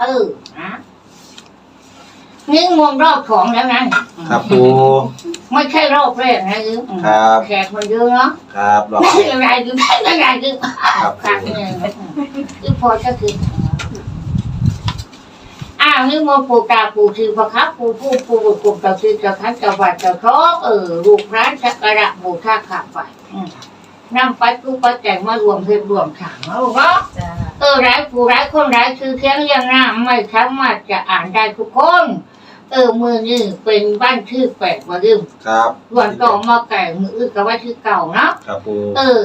เออนะนี่มวนรอบของแล้วนะครับปูไม่ใช่รอบแรกนะยืมครับแขกมันเยอะเนาะครับรอบได้อะไรยืมได้อะไรยืมครับครั้งปูหนึ่งคือพอจะคืออ้าวนี่มนต์ปู่ตาปู่ทีพระครับปู่ผู้ปู่บุตรปู่เจ้าที่เจ้าทันเจ้าวัดเจ้าท้องเออลูกพระจักระบูชาขับไปอืมนำไปกูไปแต่งมารวมเพื่อนรวมถังแล้วเนาะจ้าเออร้ายผู้ร้ายคนร้ายคือเทียงยังน้ำไม่สามารถจะอ่านได้ทุกคน เออมือนี่เป็นบ้านชื่อแปลกว่าลืมครับส่วนต่อมาไก่มืออื่นกับว่าชื่อเก่าเนาะครับปูเออ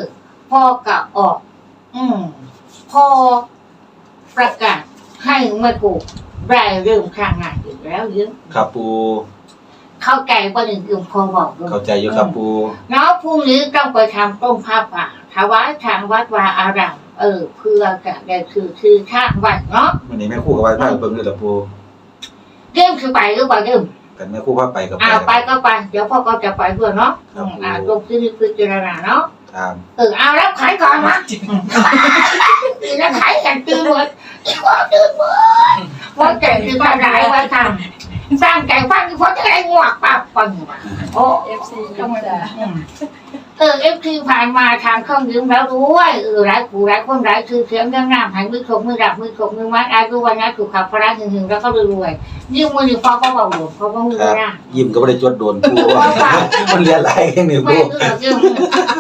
พ่อกะออก อืมพ่อประกาศให้แม่กูได้เริ่มข้างงานอีกแล้วยืมครับปูเข้าใจว่าหนึ่งยืมพอบอกเลยเข้าใจอยู่ครับปูเนาะพรุ่งนี้ต้องไปทำต้มผ้าป่าถวายทางวัดวาอาราม เออ เพื่อจะได้คือคือข้างวัดเนาะวันนี้แม่ครู่กับว่าพาไปเบิ่งด้วยล่ะปูเริ่มคือไปหรือเปล่าเริ่มกันแม่ครู่พาไปกับอ่าไปก็ไป เดี๋ยวพ่อก็จะไปด้วยเนาะครับอืมอ่าตรงที่นี่คือเจรณาเนาะครับเออเอารับขายก่อนมาอีนั่นขายกันตื่นหมดอีกว่าตื่นหมดว่าแก่คือตาไหนว่าทำ สร้างใจฟังคือเพราะจะได้งวกปับปังว่ะโอ้เอฟซีจ้าอืมเออเอฟซีผ่านมาทางเครื่องยืมแล้วรู้ว่าเออร้ายผู้ร้ายคนร้ายคือเสียงเรื่องน้ำหายมือคมมือดับมือคมมือมัดอายุวันนั้นถูกขับพระหึงหึงแล้วก็รวยๆยิ่งมือนี่พ่อก็เบาหลวงพ่อก็มือครับหน้ายิ้มก็บ่ได้จดโดนปูมันเรียนอะไรกันนี่ไม่ปูเออยืม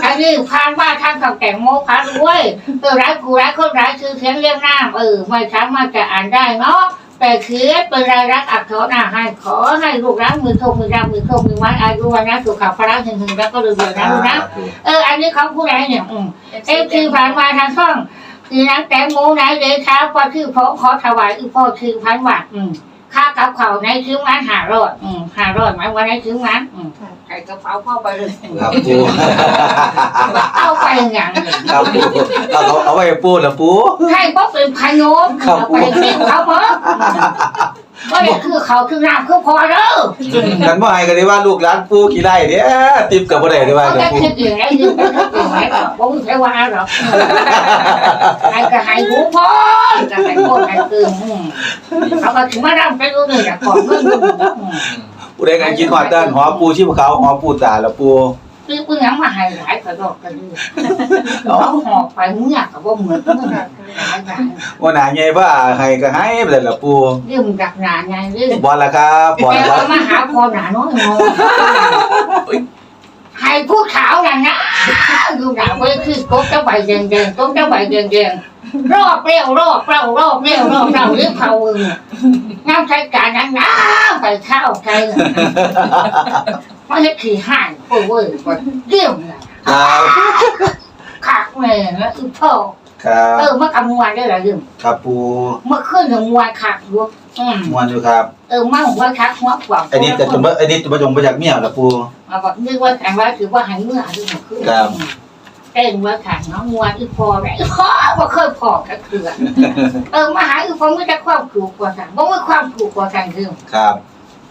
อันนี้ผ่านมาทางกับแต่งโมพารวยเออร้ายผู้ร้ายคนร้ายคือเสียงเรื่องน้ำเออไม่สามารถจะอ่านได้เนาะ แต่คือเป็นรายรักอักษรอ่าให้ขอให้ลูกรักมือคมมือดำมือคมมือมัดอายุวันนั้นถูกขับพระหึงหึงแล้วก็รวยๆนะลูกนะเอออันนี้เขาผู้ใดเนี่ยอืมเอฟซีผ่านมาทางช่องคือนักแตงโมไหนเดช้าว่าคือพอขอถวายคือพ่อคือพันบาทอืม ค่ากับเขาวในคืองานหารอดอืมหารอดหมายว่าในคืองานอืมใส่กระเป๋าพ่อไปเลยครับปูเอาไปอย่างนี้ครับปูเอาเอาเอาไว้ให้ปูล่ะปูให้พ่อเป็นพายโยมครับเอาไปเก็บเขาเพิ่ม ก็เลยคือเขาคือน้ำคือพอเด้อกันบ่ให้ก็ได้ว่าลูกหลานปูกี่ไร่เด้ติบก็บ่ได้ได้ว่าเขากับจะปูคิดอย่างไรยืมไปคิดอย่างไรหรอกผมไม่ใช่ว่าหรอกให้ก็ให้หูพ่อจะให้พ่อให้ตื่นอืมเขาก็ถึงมาดังไปรู้เลยอะก่อนเมื่อรู้นะอืมผู้ใดกันคิดฮอดเติ้นหอปูชีพเขาหอปูตาละปู คือเพิ่งยังมาให้หลายกระดอกกันเลยเขาหอบไปเมื่อกับว่าเหมือนเมื่อหลายอย่างว่าหนาใหญ่ว่าให้ก็ให้ไปเลยละปูเรื่องดักหนาไงเรื่องบ่ละครับบ่แต่ละครัเราบมาหาพอหนาน้อยน้อยให้ผู้ขาวน่ะนะดูหนาไว้คือโต๊ะเจ้าใบแดงๆโต๊ะเจ้าใบแดงๆรอบเร็วรอบเร็วรอบเร็วรอบเร็วเรื่องเขาเออน้ำใช้การนั้นนะไปเข้าใคร มันจะขี่ห่านโอ้ยเกี่ยวเลยครับขาดแม่นะอือพ่อครับเออเมื่อกำมวนได้หรอยืมครับปูเมื่อขึ้นถึงมวนขาดอยู่อืมม่วนอยู่ครับเออมาหัวคักหัวกว่าอันนี้แต่จนบ่อันนี้จะบ่จงบ่อยากเมียละปูมาบอกนึกว่าแต่ว่าถือว่าหายเมื่ออายุหกขึ้นครับเต้นว่าขาดน้องมวนอีพอได้พ่อว่าเคยพอกันเถื่อนเออมาหาอีพอไม่ได้ความถูกกว่ากันบ่ว่าความถูกกว่ากันคือครับ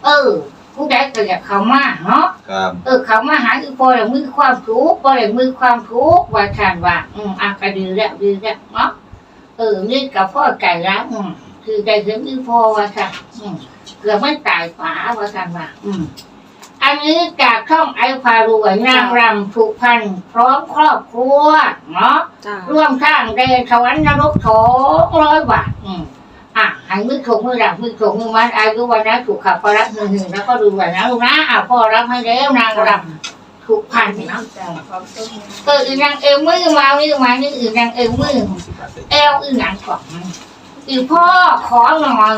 เออ ผู้ใดก็อยากเข้ามาเนาะครับเออเขามาหาอีพอแล้วมือความทุกข์พอแล้วมือความทุกข์ว่าทานว่า อืมอะก็ดีแล้วดีแล้วเนาะเออนี่กับพ่อไก่ละอืมคือใจถึงอีพอว่าค่ะอืมเกือบไม่ตายฝาว่าทานว่า อืมอันนี้จากช่องไอพารวยนางรำถูกพันพร้อมครอบครัวเนาะจ้าร่วมสร้างเดชสวรรค์นรกสองร้อยบาทอืม อะใหันมือถกมือดับมือถกมือมัดอายุวันนั้นถูกขับประรักหนึ่งหนึ่งแล้วก็ดูแบบนั้นลูกนะอะพ่อรับให้แล้วนางรำถูกพันเนาะจ้าความสุขเอออีนางเอวมือมานี่มานี่อีนางเอวมือเอวอีนางกล่องอีพ่อขอหน่อย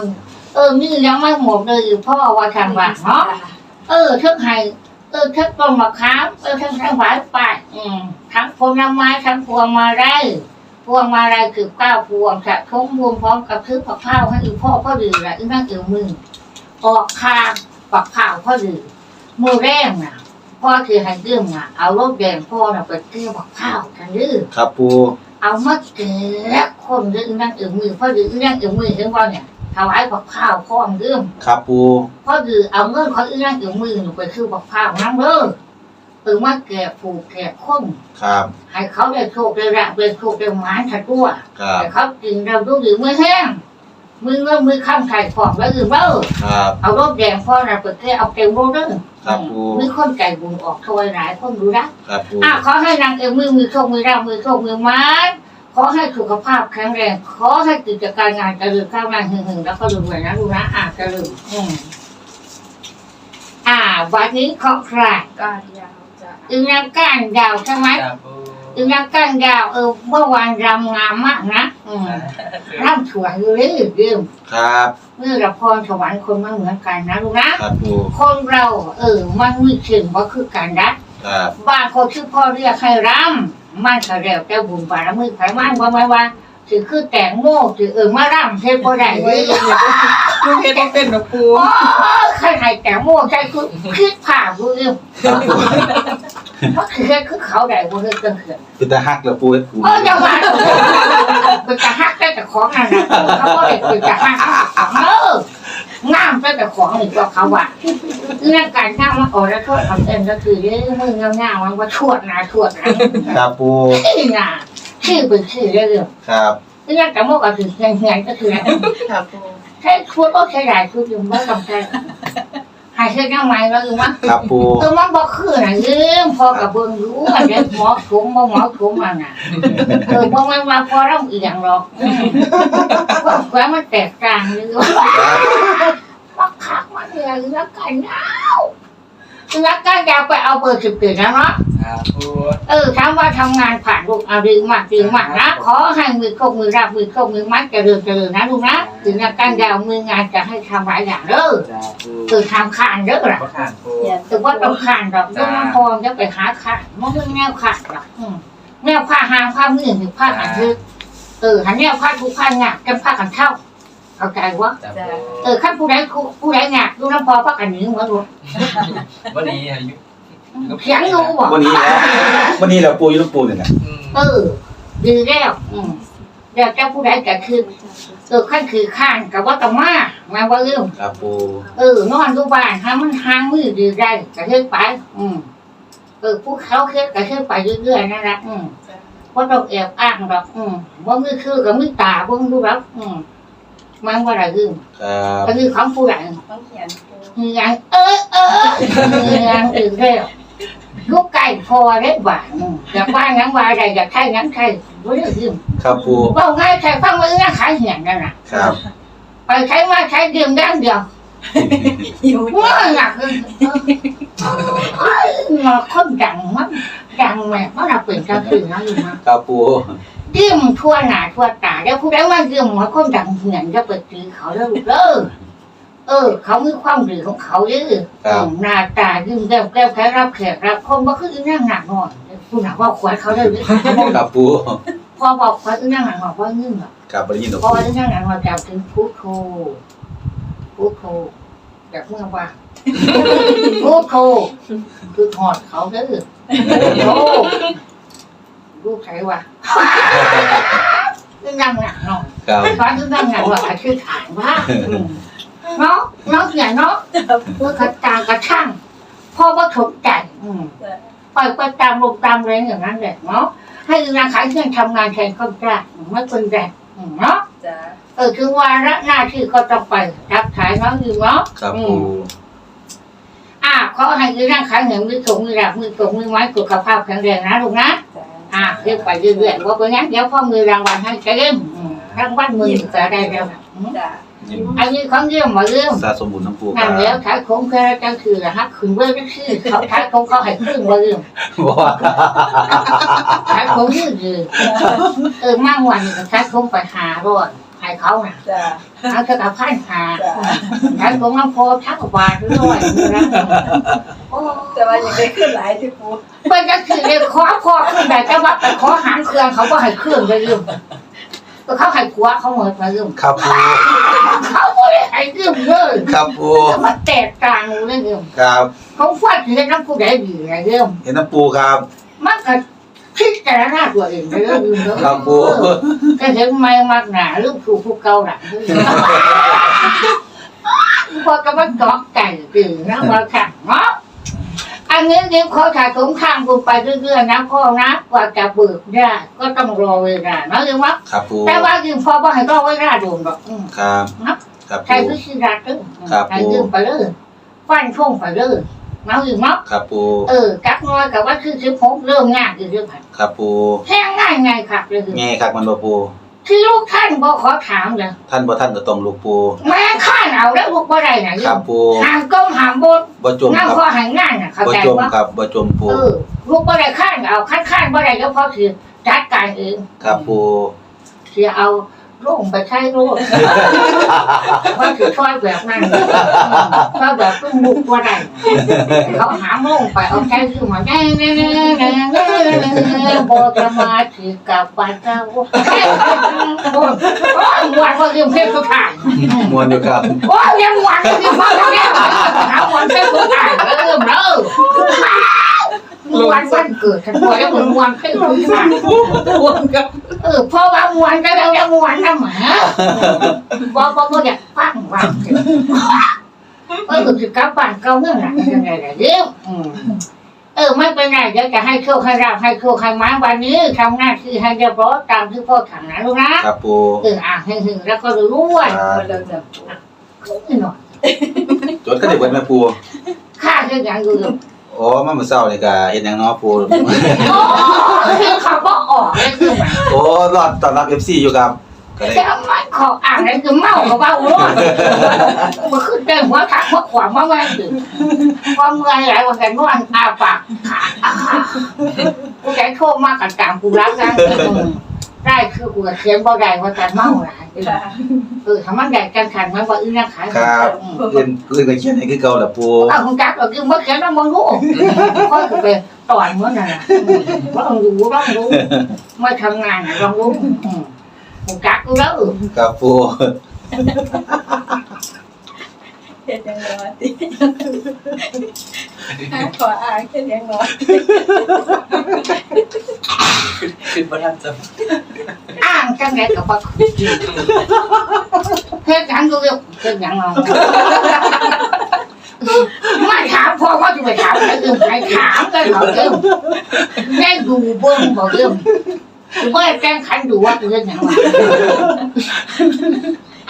เออนี่ยังไม่หมดเลยอีพ่อว่าทางบ้านเนาะเออทั้งไห้เออทั้งต้นมะขามเออทั้งทั้งหวายป่ายอืมทั้งผลไม้ทั้งพวงมาลัยพ วงมาลัยคือเก้าพวงจะทงรวมพร้อมกับซื้อผักข้าวให้อีพ่อพ่อดื้อละอีนั่งเอวมือออกคางปักข้าวพ่อดื้อมือแรงน่ะพ่อคือให้ยืมน่ะเอารถแดงพ่อน่ะไปเกี่ยวผักข้าวกันดื้อครับปูเอามาเก็บคนดื้ออีนั่งเอวมือพ่อดื้ออีนั่งเอวมือเห็นว่าเนี่ยถวายผักข้าวพ่อมดื้อครับปูเพราะคือเอาเงินเขาอีนั่งอยู่มือหนูไปคือบอกพร้าวน้ำเด้อ เออมาแก่ผูกแก่ค้นครับ ให้เขาได้โชคได้ราบได้โชคได้หมานถัดตัวครับ แต่เขากินเราดูหรือไม่แห้งมือเงินมือข้ามไข่ของแล้วอื่นเบ้อครับ เอารถแดงพ่อนะเปิดแค่เอาเต็มรถเด้อครับปูมือคนไก่บุญออกถวายหลายคนดูนะครับปูอะขอให้นางเอ็มมือมือโชคมือราบมือโชคมือไม้ขอให้สุขภาพแข็งแรง ขอให้กิจการงานเจริญก้าวหน้าหึงๆแล้วก็รวยๆนะดูนะอะเจริญอืมอ่าวันนี้ขอใครก้านยาวจ้ะ อึงนางก้านยาวใช่ไหมครับปูอึงนางก้านยาวเออเมื่อวานรำงามมากนะอืมรำสวยเลยยืมครับเมื่อละพรสวรรค์คนไม่เหมือนกันนะลูกนะครับปูคนเรา เออ มันมีสิ่งว่าคือการรักครับบางคนชื่อพ่อเรียกให้รำมันก็แล้วแต่บุญบารมีไผมันว่าไม่ว่า ถือคือแตงโมถือเออมารำเท่บ่ได้เลยลูกเฮ็ดต้องเป็นนะปูโอ้ใครให้แตงโมใช่คือคิดผ่าบุญครับปูเพราะคือคือเขาได้บ่เฮ็ดจังเขื่อนคือตาฮักแล้วปูเฮ็ดปูเออจะมาเป็นจะฮักได้แต่ของนั่นน่ะเขาบ่ได้เป็นจะฮักเอองามได้แต่ของนี่ก็เขาว่าเรื่องการงามมันออกแล้วโทษทำเองก็คือเรื่องมืองามๆมันว่าชวดหนาชวดหลังครับปูชื่อน่ะ ชื่อเป็นชื่อเรื่องครับเรื่องแต่โมก็คือเฮียนเฮียนก็คือค่ะปูใช้ชุดก็ใช้หลายชุดอยู่ไม่ต้องใช้หายเสื้อยังไงแล้วอยู่มั้งครับปูเออมันบ่คือน่ะเรื่องพอกับเบิ่งรู้อันเด็กหมอถุงบ่หมอถุงมันน่ะเออบ่แม่นว่าพอเราอีหยังหรอกอืมความแขวนมันแตกต่างอยู่ว่าคักมันเนี่ยเรื่องกันยา วเรื่องกันยาวไปเอาเบอร์สิบเอ็ดนะเนาะครับปูเออถามว่าทำงานผ่านลูกเอาดีมากดีมากนะ ขอให้มือโคกมือรับมือโคกมือมัดเจริญเจริญนะลูกนะ ถึงงานการยาวมืองานจะให้ทำหลายอย่างเด้อจ้าปูคือทำขานเด้อล่ะก็ขานปูถือว่าต้องขานดอกต้องมาพรจะไปหาขานมันเป็นแนวขานดอกอืมแนวผ้าหางผ้ามือหรือผ้าหันทึกเออหันแนวผ้าทุกผ้าหนักกันผ้ากันเท่า เข้าใจวะจ้าปูเออขั้นผู้ใดผู้ใดหนักดูน้ำพอผ้ากันหนี้เหมือนรู้วันนี้อายุเสียงรู้บ่วันนี้แล้ววันนี้แล้วปูอยู่ลูกปูนี่แหละอืมเออดีแล้วอืมแล้วเจ้าผู้ใดก็คือเออขั้นคือข้านกับว่าต้องมามาว่าเรื่องครับปูเออนอนดูบ้านหามันหางมือดีได้ก็เฮ็ดไป อืมเออผู้เขาเฮ็ดก็เฮ็ดไปเรื่อยๆนั่นแหละอืมว่าต้องแอบอ้างดอกอืมว่ามือคือกับมือตาเบิ่งดูแล้วอืม มันว่าอะไรอืมครับก็คือของผู้ใดต้องเขียนปูมีอย่างเออเออมีอย่างอื่นแล้วลูกไก่พอได้บ้านอืมอยากว่างั้นว่าอะไรอยากใช่งั้นใช่บ่ได้อืมครับปูว่าง่ายใช่ฟังว่าเอื้อขายเหียนนั่นน่ะครับไปใช้มาใช้เดียมด้านเดียวหิวว่าหนักเลยเออมาคนดังมั้งดังแม่เพราะเราเปลี่ยนกระสือนะลูกนะครับปูเดี่ ยมทั่วหนาทั่วตาแล้วผู้ใดว่าเดี่ยมมาคนดังเหียนจะเปิดตีเขาแล้วลูกเออเออ เขามีความดีของเขาเยอะหน้าตายิ้มแก้มแก้มแค่รับแขกรับคนบ่คืออีนั่งหนักหน่อยคุณหนักว่าขวัญเขาเลยครับปูพอบอกขวัญอีนั่งหนักหน่อยว่าเงื่อนครับบ่ได้ยินหรอกพอปูที่นั่งหนั้นเราจะถึงพุทโธพุทโธแบบเมื่อว่าพุทโธคือถอดเขาเด้อพุทโธ ลูกใครวะนี่นั่งหนักเนาะครับตอนที่นั่งหนักว่าคือฐานว่าเนาะเนาะอย่าเนาะเพื่อกระตากระช่างพ่อว่าถกใจอืมปล่อยไปตามลมตามแรงอย่างนั้นแหละเนาะให้นางขายเงินทำงานแทนคนกล้าไม่เป็นแรงอืมเนาะจ้ะเออคือวาระหน้าที่ก็ต้องไปรับขายน้องอยู่เนาะครับอืปูมอ่าขอให้ยืนร่างขายเหนียวมือถงมือหลับมือถงมือไม้สุขภาพแข็งแรงนะลูกนะจ้ะ อ่าเรียกไปเรื่อยๆว่าเป็นงั้นเดี๋ยวพ่อมือรางวัลให้จะเริ่มอืมรางวัลมือจะได้แล้วอืมจ้ะอันนี้ของเรื่องมาเรื่อง สะสมบุญน้ำปูคนั่รันบแล้วขายของแค่จังคือฮะขึ้นเบอร์ก็คือเขาขายของเขาให้ขึ้นมาเรื่องว่าขายของยืดเลยเออมั่งวันนี้ก็ขายของไปหาร้อย ให้เขาน่ะจ้ะเอาจะกับพันหาจ้ะฉันคงน้ำโพทักบาทด้วยนะโอ้แต่ว่ายังได้ขึ้นหลายที่ปูเป็นก็คือเลยขอพอขึ้นแต่จะว่าไปขอหางเครื่องเขาก็ให้เครื่องไปยืมก็เขาให้ขัวเขาเหมือนมายืมครับปูเขาไม่ได้ให้ยืมเลยครับปูมาแตกต่างเลยยืมครับ เขาฟาดเห็นน้ำผู้ใดดีนะยืมเห็นน้ำปูครับ มันก็ คิดแต่ละหน้าตัวเองเลยยืมเนอะครับปูก็เห็นไม่มากหนาลูกถูกผู้เก่าหลังพอก็มาเกาะไก่ตื่นนะมาขังเนาะอันอันนี้เดี๋ยวขอถ่ายสงครามกูไปเรื่อยๆนะพ่อนะกว่าจะเบิกได้ก็ต้องรอเวลานะยืมว่าครับปูแต่ว่ายืมพ่อว่าให้รอเวลาโดนหรอกอืมครับครับใช้ปูวิธีรัดตึ้งครับให้ยืมไปเลยฟันช่งไปเลย มายืมเนาะครับปูเออกักน้อยกับว่าคือสิบหกเริ่มงานคือเรื่องผันครับปูแค่ง่ายไงครับเลยคือแง่ครับมันบ่ปูที่ลูกท่านบอกขอถามเลยท่านบ่ท่านก็ต้องลูกปูแม่ข้านเอาแล้วลูกบ่ได้ไหนะครับปูหามก้มหามบนบ่จมนั่งครับพอหางงานน่ะเข้าบ่ใจจมว่าครับบ่จมปูเออลูกบ่ได้ข้านเอาข้านข้านบ่ได้ก็เพราะคือจัดการเองครับปูเสียเอา ลูกไปใช้ลูกว่าคือช่วยแบบนั้นช่วยแบบตุ้มบุกบ่ได้เขาหาโมลงไปเอาใจคือมาแน่แน่แน่แน่แน่แน่บ่จะมาถือกับปาเจ้าโอ้ยโอ้ยวันว่าเรื่องเพศสุดท้ายมวนอยู่ครับโอ้ยยังหวังที่พ่อจะแก้หาวันเป็นคนอ่านเริ่มเริ่ม วันวันเกิดฉันบอกแล้วมันวันเป็นคนอ่านรวมกับเออพ่อว่าวันก็แล้วแล้ววันนะหมาบอกบอกบอกอยากฟังวันเออคือกลับบ้านเก่าเมื่อไหร่ยังไงล่ะเดี๋ยวเออไม่เป็นไรเดี๋ยวจะให้โชคให้ราบให้โชคให้มาวันนี้ทำหน้าที่ให้เรียบร้อยตามที่พ่อสั่งนะลูกนะครับปูเอออ่านให้ถึงแล้วก็รู้ว่าคนเริ่มแบบหน่อยจดก็ได้เบิดแม่ปูข้าคืออย่างอื่น โอ้มามื้อเช้านี่ก็เฮ็ดหยังเนาะปู โอ้คือเขาบอกออกเลยคือแบบโอ้รอดต้อนรับ FC อยู่ครับ ก็ได้ จะมันขออ่านเลยคือเมาเขาว่าโอ้ยมันคือเต็มหัวขาหัวขวามาแม่ถึงความเมื่อยหลายวันกันนอนอาปากขากูใจโทษมากกันตามกูรักกัน ได้คือกูเขียนบ่ได้ว่าการเมาหลายเออทำมันได้กันขันมันว่าอื้อนะขายครับเพิ่นเพิ่นก็เขียนให้คือเก่าล่ะปูถ้าคุณจักก็คือเมื่อเขียนแล้วมึงรู้ก็คือไปต่อยเมื่อนั้นว่าลองดูลองดูเมื่อทำงานลองรู้คุณจักกูแล้วครับปู เฮ็ดยังน้อยขออ่านแค่ยังน้อยขึ้นมาทันจะอ้างจังไงกับว่าเฮ็ดหยังกูเรียกเฮ็ดหยังเอามาถามพ่อว่าจะไปถามใครอื่นใครถามกันเขาเริ่มแม่ดูเบิ้งเขาเริ่มหรือว่าแกล้งขันดูว่ากูเฮ็ดหยังวะ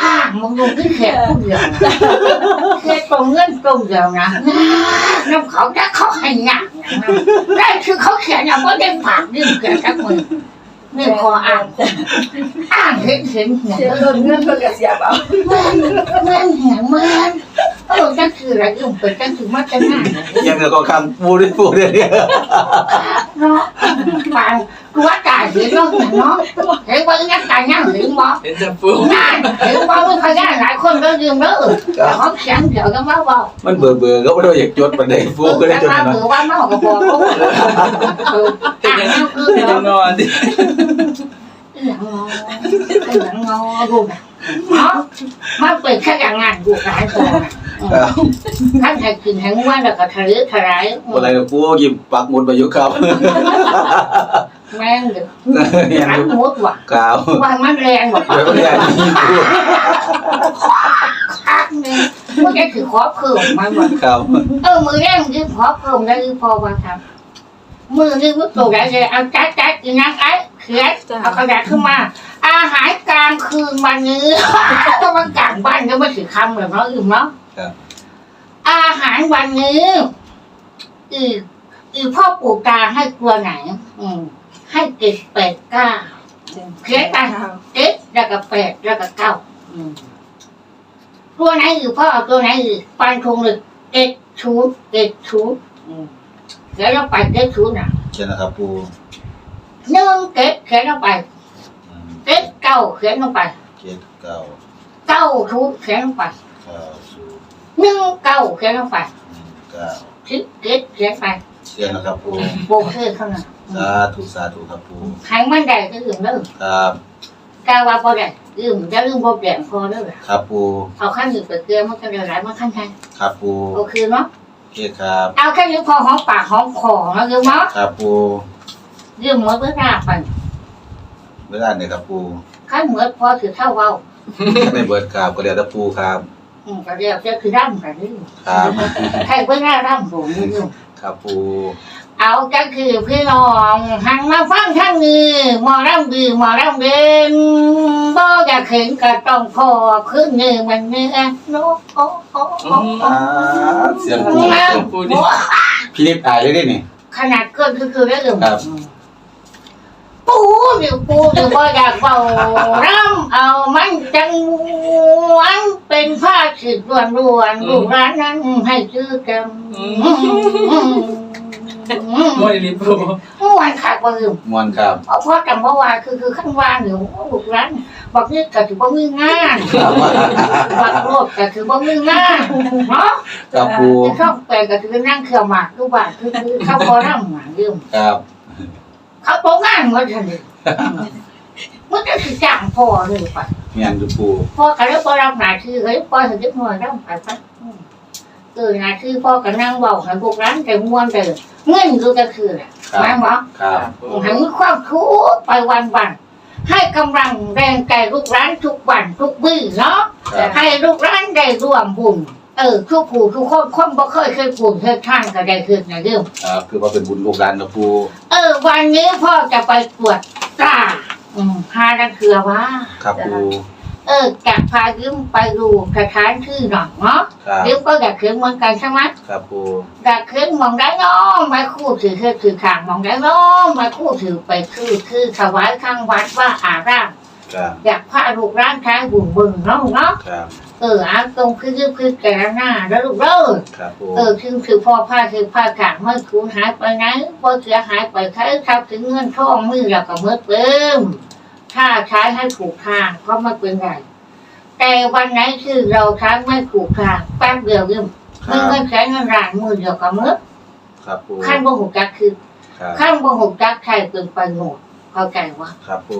อ้างมึงดูที่แขกผู้เดียวแค่ตรงเงินตรงเดียวนะน้ำเขาจะเขาให้หนักอย่างนั้นได้คือเขาเขียนอย่างว่าเด่นปากดิ้นเกิดทั้งมือนี่พออ่านอ่านเห็นเห็นเห็นเสียเงินเงินเพิ่นก็เสียเอาเมื่อนเมื่อนเห็นเมื่อนเออจังคืออะไรยุ่งเปิดจังคือมาจะง่ายยังเหลือก็คำปูด้วยปูเด้อเนี่ยเนาะฟังกูว่าจ่ายเสียเนาะเนาะเห็นว่างักจ่ายงักหรือบ่เห็นจะฟูงานเห็นว่ามึงพยานหลายคนก็ยืมเด้อแต่เขาเขียนเดี๋ยวก็มาบอกมันเบื่อเบื่อๆก็บ่ได้อยากจดปานใดปูก็ได้จดมาเนาะเบื่อว่าเมาก็บอกลูกเอออ่านนั่นคือเป็นยัเนาะง นอนดิอย่างงออย่างงอลูกเนาะมันเป็นแค่อย่างงานกูหลายคนครับท่านใครกินแห้งว่าแล้วก็ทะเลทลายบ่อะไรก็ปูหยิบปักหมุดไป อยู่ครับแม่งเดือดยังหันอยู่หมดว่ะกาวว่ามันแรงกว่าเดี๋ยวเนี่ยยิงปูคักนึงมันจะถือขอเพิ่มมันว่ะครับเออมือแรงยืมขอเพิ่มได้ยืมพอว่าครับมือนี่มันตัวใหญ่เลยเอาจัดจัดอีนังไอ้เขียนเอากระดาษขึ้นมา อาหารกลางคืนวันนี้ก็มากลางบ้านก็ไม่ถือคำเลยเนาะอื่มเนาะอาหารวันนี้อีกอีกพ่อปู่ตาให้ตัวไหน อืม ให้เจ็ดแปดเก้าเขียนไปเจ็ดแล้วก็แปดแล้วก็เก้าอืมตัวไหนอีกพ่อเอาตัวไหนอีกปันคงเลยเจ็ดชุดเจ็ดชุดอืมเขียนลงไปเจ็ดชุดน่ะเขียนนะครับปูหนึ่งเจ็ดเขียนลงไปอืมเจ็ดเก้าเขียนลงไปเจ็ดเก้าเก้าชุดเขียนลงไปเก้าศูนย์หนึ่งเก้าเขียนลงไปหนึ่งเก้าสิบเจ็ดเขียนไปเขียนนะครับปูโบกเคือเท่านั้น สาธุสาธุครับปูใครมันได้ก็อื่นเด้อครับกาว่าพอได้ยืมจะลืมบ่แดงพอเด้อครับปูเอาขั้นหนึ่งไปเกลือมันก็เดือดร้ายมันขั้นใช่ครับปูโอเคเนาะโอเคครับ เอาแค่นี้พอหอมปากหอมคอแล้วยืมเนาะครับปูยืมหมดเวลาไปเวลาไหนครับปูขั้นหมดพอถือเท่าเว้าถ้าไม่เบิดครับก็เดี๋ยวจะปูครับอืมก็เรียกจะคือร่ำกันนี่ครับใครเวลาร่ำผมยืมครับปู เอาก็คือพี่น้องหันมาฟังทั้งนี้หมอรำดีหมอรำเด่นบ่อยากเห็นก็ต้องพอขึ้นนี่มันนี่แอนโนโอ้โอ้โอ้โอ้อ่าเสียงปูนะปูนี่พี่นิดอายเลยดินี่ ขนาดเกินคือคือได้อื่นครับ ปูเดี๋ยวปูเดี๋ยวบ่อยากเบารำเอามันจังหวันเป็นผ้าฉีดรวนรวนๆลูกร้านนั้นให้ชื่อ กันโมยลิปูเมื่อวานขาดบ่ลืมมวนครับเพราะพ่อจำเมื่อวานคือคือขั้นวานอยู่ลูกร้านบอกนี่ก็ถือว่ามีงานครับบักโลดก็ถือว่ามีงานเนาะครับปูที่เข้าไปก็ถือนั่งเครื่องหมากทุกบ้านคือคือเข้าพอนั่งหมากยืมครับ เขาโตงานหมดเลยมันจะสิจ้างพ่อเลยปะเมียนดูปูพ่อก็เลยพอรับหน้าที่เฮ้ยพ่อถึงจะหน่วยรับไปปะ เออหน้าที่พ่อก็นั่งเบาให้พวกร้านแต่ม้วนแต่เงินดูก็คือแหละครับแม่บอกครับให้มีความทุกข์ไปวันวันๆให้กำลังแรงใจลูกร้านทุกวันทุกวี่เนาะครับให้ลูกร้านได้ร่วมบุญเออทุกผู้ทุกคนคนบ่เคยเคยบุญเคยท่านก็ได้ขึ้นนะเรื่องครับคือว่าเป็นบุญลูกหลานนะปูเออ วันนี้พ่อจะไปตรวจตาอืมพาดังเคือว่า ครับปู เออจะพายืมไปดูสถานที่หน่อยเนาะครับยืมก็อยากเขียนเหมือนกันใช่ไหมครับปูอยากเขียนมองได้เน้อไม่คู่ถือคือถือขางมองได้เน้อไม่คู่ถือไปคือคือถวายข้างวัดว่าอารามครับอยากพาลูกร้านใช้บุญบึงเนาะเนาะครับเอออาตรงคือคือคือแกหน้าแล้วลูกเด้อครับปูเออคือคือพ่อพาคือพาขางไม่คูหายไปไหนพ่อเสียหายไปใช้ทรัพย์ถึงเงินทองมือเราก็เมื่อเติม ถ้าใช้ให้ถูกทางก็ไม่เป็นไรแต่วันไหนคือเราใช้ไม่ถูกทางแป๊บเดียวยืมคเมื่รัอบเงินใช้เงินรานมือเดียวก็เมื่อครับปูขั้นบ่หูจักคือครับขั้นบ่หูจักใครเป็นประโยชน์เข้าใจว่าครับปู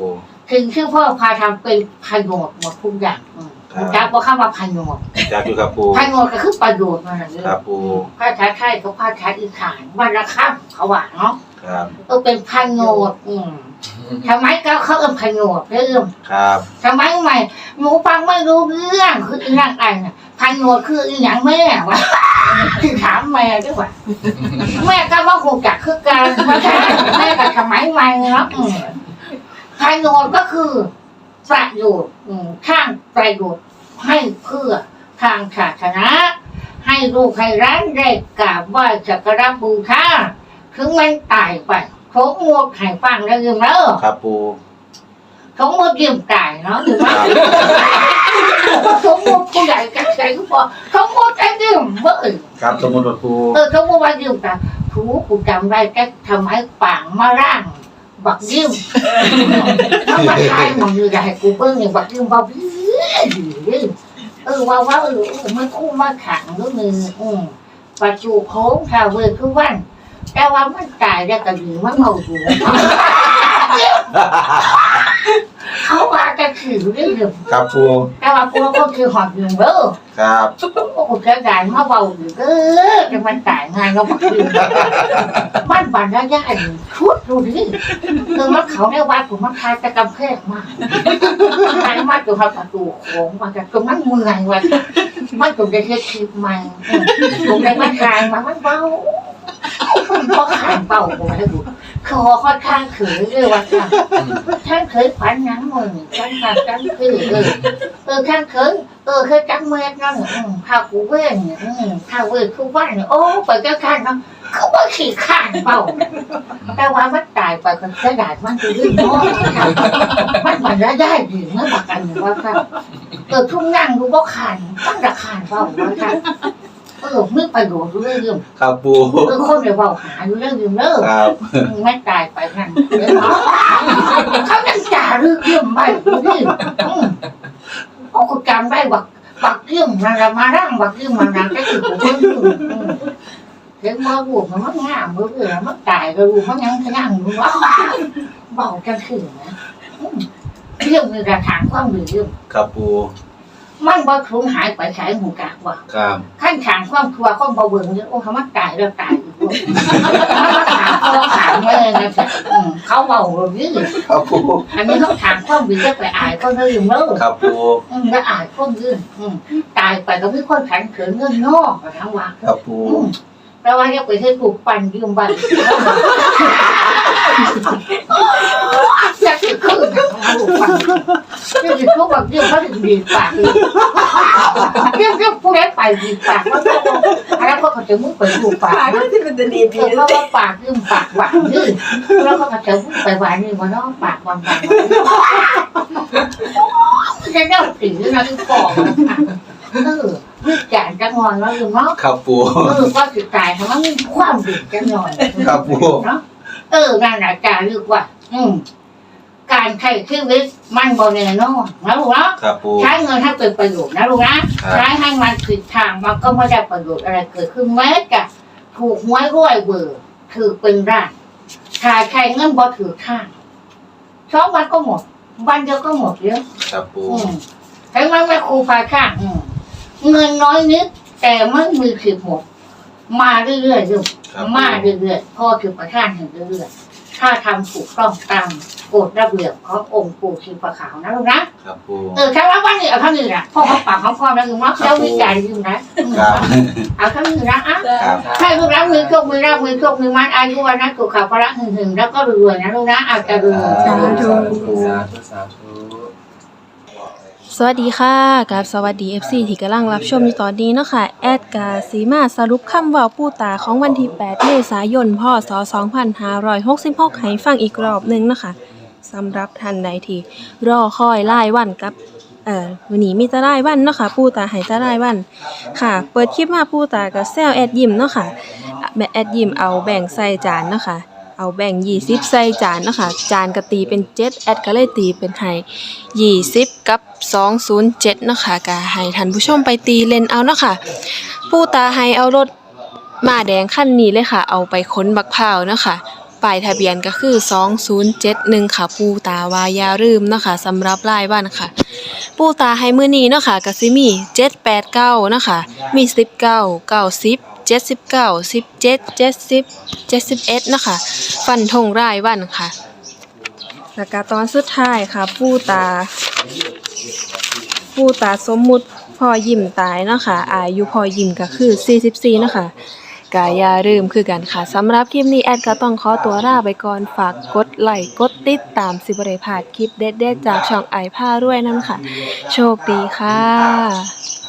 ถึงชื่อพ่อพาทำเป็นประโยชน์หมดทุกอย่างอืมครับจักว่าเข้ามาประโยชน์จักอยู่ครับปูประโยชน์ก็คือประโยชน์นั่นแหละครับปูพระชาไทยกับพระชาอีสานวันละค่ำเขาว่าเนาะครับเออเป็นประโยชน์อืมทำไมก็เขาเอิ้นประโยชน์เรื่องครับทำไมใหม่หนูฟังไม่รู้เรื่องคืออีนั่งไอ้น่ะประโยชน์คืออีหยังแม่วะคือถามแม่ด้วยว่าแม่ก็ว่าคงจักคือการเพราะฉะนั้นแม่ก็สมัยใหม่เนาะอืม ประโยชน์ก็คือประโยชน์อืมข้างประโยชน์ให้เพื่อทางศาสนาให้ลูกให้ร้านได้กราบไหว้สักการะบูชาถึงมันตายไปสมมติให้ฟังได้ยินเนอะครับปูสมมติยืมตายเนาะถือคว่ารับสมมติผู้ใหญ่กันใจก็พอสมมติไอ้ยืมเมื่อครับสมุนปูเออสมมติว่ายืมตายถูกูจำได้แค่ทำให้ป่างมาร่าง บักยืมถ้ามาทายมันอยู่ใหญ่กูเพิ่งเนี่ยบักยืมเบาพี่เออว่าว่าเออมันคู่มาขังด้วยมืออืมปัจจุโค้งทาเวอร์ทุกวัน แต่ว่ามันตายแล้วก็ดีมันเมาอยู่เขาว่าจะถือเรื่องครับปูแต่ว่ากูก็คือหอดยืมเด้อครับ กูจะได้มาเบาอยู่เด้อจะมันตายงานก็บักยืมบ้านบ้านแล้วย่าชุดดูดิคือมันเขาในวัดผมมันทายตะกำเพกมากทายมากจนเขาตัดตูโค้งมาจากตรงนั้นเมื่อยว่ะ มันก็ได้เทคลิปใหม่ตรงได้มาทางมามันเบามันก็ขางเบาผมให้ดูคอค่อนข้างเขยเลยว่าค่ะท่านเคยฝันหนังมึงท่านฝันจังคือเออเออท่านเคยเออเคยจังเมื่อนั่งข้าวกูเว้นเนี่ยข้าวเว้นทุกวันเนี่ยโอ้ไปเจ้าข้างเนาะ เขาบ่ขี่ข้านเปล่า แต่ว่ามันตายไปมันกระดาษมันจะลื่นน้อยค่ะมันมันได้ได้ดีเมื่อบักอันหนึ่งว่าค่ะเออทุ่งนั่งดูบ่ขานมันจะขานเปล่าว่าค่ะเออมึงประโยชน์ดูเรื่องครับปูเออคนเดี๋ยวเบาหาดูเรื่องเรื่องครับไม่ตายไปนั่นเดี๋ยวเนาะเขายังจ่าเรื่องเรื่องไปดูดิอืมเอากูจำได้บักบักเรื่องมันละมาร่างบักเรื่องมันร่างก็คือผมเพิ่งรู้อืม เห็นมาบวกมันมันงามเมื่อเออมันตายก็รู้มันยังขยันรู้ว่าเบากันขึ้นนะอืมเรื่องมีกระถางความดีเรื่องครับปูมันบ่ทุนหายไปใช้หูกากว่าครับขั้นขางความทัวความบ่เบิ่งเนี่ยโอ้เขามาตายแล้วตายอีกพวกเขาถามเขาถามเลยนะจ๊ะอืมเขาเบาเรื่องนี้ครับปูอันนี้เขาถามความดีจะไปอายคนอื่นเนอะครับปูอืมแล้วอายคนอื่นอืมตายไปก็ไม่ค่อยขันเขินเงินนอกทั้งวันครับปู อืมแต่ว่าจะไปให้ถูกปั่นยืมบันจะถือขึ้นถูกปั่นจะถือทุกวันยืมเขาถึงดีปากเลยยืมยืมผู้ใดไปดีปากว่าอันนั้นเขาจะมึงไปถูกปากปากก็ที่มันจะดีดีอเพราะว่าปากยืมปากหวานยืมแล้วก็เขาจะมึงไปหวานนี่มันน้องปากหวานหวานจะเจ้าสีนะที่ปอกนะคะเออ วิจารณ์จังหวะแล้วยืมเนาะครับปูเออก็จิตใจทำให้มีความดีจังหน่อยครับปูเนาะเออนั่นอาจารย์เรียกว่า อืมการใช้ชีวิตมันบริเวณนอกนะลูกเนาะครับปูใช้เงินให้เป็นประโยชน์นะลูกนะครับใช้ให้มันผิดทางมันก็ไม่ได้ประโยชน์อะไรเกิดขึ้นแม้จะถูกหวยรวยเบอร์ถือเป็นร่างถ้าใช้เงินบ่ถือข้างสองวันก็หมดวันเดียวก็หมดเยอะครับปูอืมใช้มันไม่ครูพาข้างอืม เงินน้อยนิดแต่ไม่มีสิบหมด มาเรื่อยๆลูกครับ มาเรื่อยๆพ่อถือประทานให้เรื่อยๆถ้าทำถูกต้องตามกฎระเบียบขององค์ปู่ชีพขาวนะลูกนะครับปูเออถ้าว่าวันนี้เอาเท่านี้นะพ่อเขาปากเขาพร้อมแล้วคือมักเจ้าวิจัยอยู่นะอืมครับเอาเท่านี้นะอะ ครับให้ลูกรับมือโชคมือรับมือโชคมือมันอายุวันนะถูกข่าวพระหึงหึงๆแล้วก็รวยๆนะลูกนะเอาจะรวยสาธุ สาธุสาธุ สวัสดีค่ะกับสวัสดี FC ที่กำลังรับชมอยู่ตอนนี้เนาะค่ะ แอดกาสีมาสรุปคำว่าผู้ตาของวันที่ 8 เมษายน พศ 2566 ให้ฟังอีกรอบหนึงเนาะคะสำหรับท่านใดที่รอคอยรายวันกับเอ่อวันนี้มีตะรายวันเนาะค่ะผู้ตาให้แตะรายวันค่ะ เปิดคลิปมาผู้ตาก็แซวแอดยิมเนาะค่ะแม่แอดยิมเอาแบ่งใส่จานเนาะค่ะ เอาแบ่ง20ใส่จานนะคะ จานก็ตีเป็น7แอดก็เลยตีเป็นให้20กับ207เนะคะก็ให้ท่านผู้ชมไปตีเล่นเอานะคะผู้ตาให้เอารถมาแดงคันนี้เลยค่ะ เอาไปค้นบักพร้าวนะคะป้ายทะเบียนก็คือ 2071 ค่ะผู้ตาวายาลืมนะคะสำหรับรายวันค่ะผู้ตาให้มื้อนี้นะคะก็สิมี 789เนาะคะ มี 19 90 79 17 70 71เนะคะ ฟันธงรายวันค่ะ แล้วก็ตอนสุดท้ายค่ะผู้ตาผู้ตาสมมุติพอยิ้มตายเนาะค่ะ อายุพอยิ้มก็คือ44เนาะค่ะกายาลืมคือกันค่ะสำหรับคลิปนี้แอดก็ต้องขอตัวลาไปก่อนฝากกดไลค์กดติดตามสิบริพาดคลิปเด็ดๆจากช่องไอผ้ารวยนั่นค่ะ โชคดีค่ะ